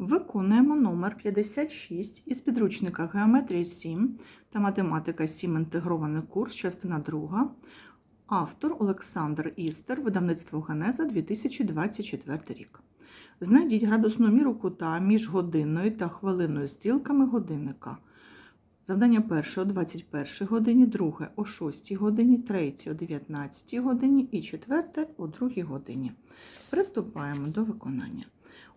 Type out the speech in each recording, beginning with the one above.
Виконуємо номер 56 із підручника Геометрія 7 та математика 7 інтегрований курс, частина 2. Автор Олександр Істер, видавництво Генеза 2024 рік. Знайдіть градусну міру кута між годинною та хвилинною стрілками годинника. Завдання перше о 21 годині, друге о 6 годині, третє о 19 годині і четверте о 2 годині. Приступаємо до виконання.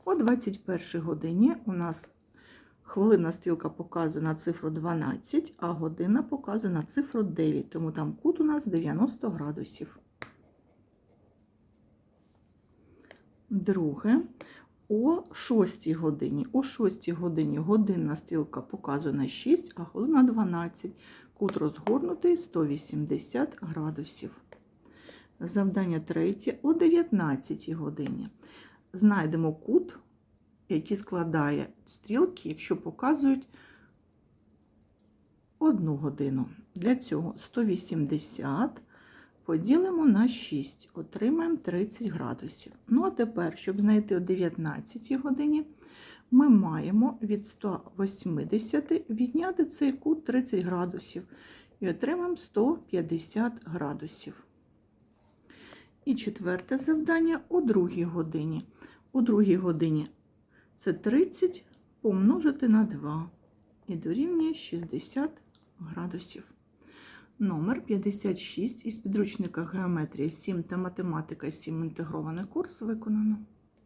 О 21 годині у нас хвилина стрілка показує на цифру 12, а година показує на цифру 9, тому там кут у нас 90 градусів. Друге, о 6 годині. О 6 годині годинна стрілка показує на 6, а хвилина 12. Кут розгорнутий 180 градусів. Завдання третє о 19 годині. Знайдемо кут, який складає стрілки, якщо показують одну годину. Для цього 180 поділимо на 6, отримаємо 30 градусів. Ну, а тепер, щоб знайти о 19 годині, ми маємо від 180 відняти цей кут 30 градусів і отримаємо 150 градусів. І четверте завдання о 2 годині. У 2 годині це 30 помножити на 2 і дорівнює 60 градусів. Номер 56 із підручника Геометрія 7 та математика 7 інтегрований курс виконано.